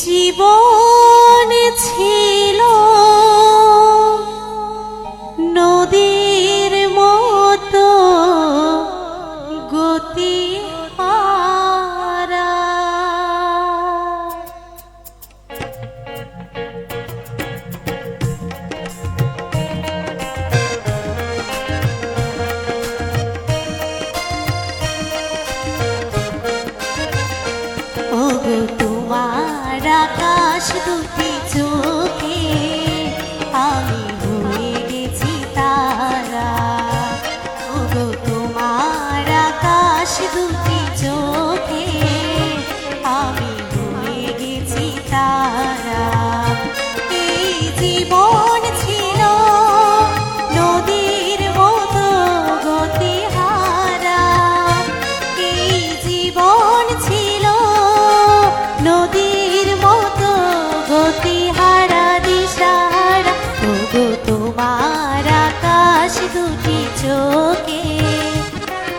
জীবন ছিল। নদীর মতো গতি Oh, 是个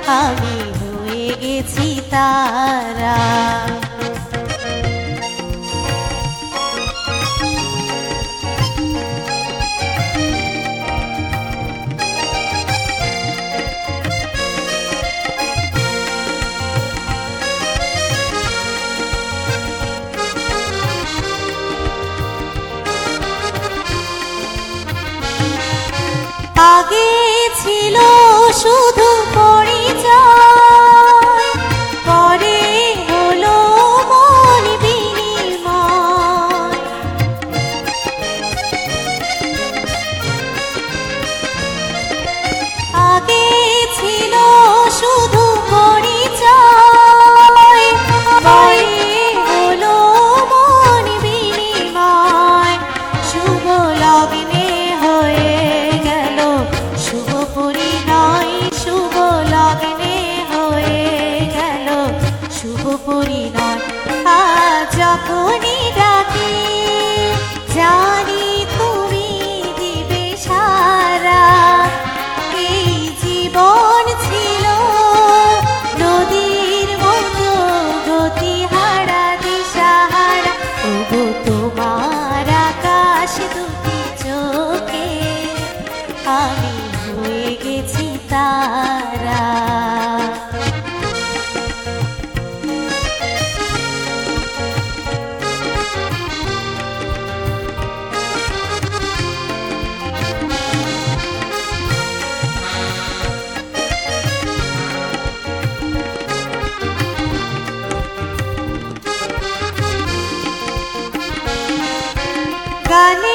আমি হয়ে গেছি তারা। আমি হয়ে গেছি তারা। গানে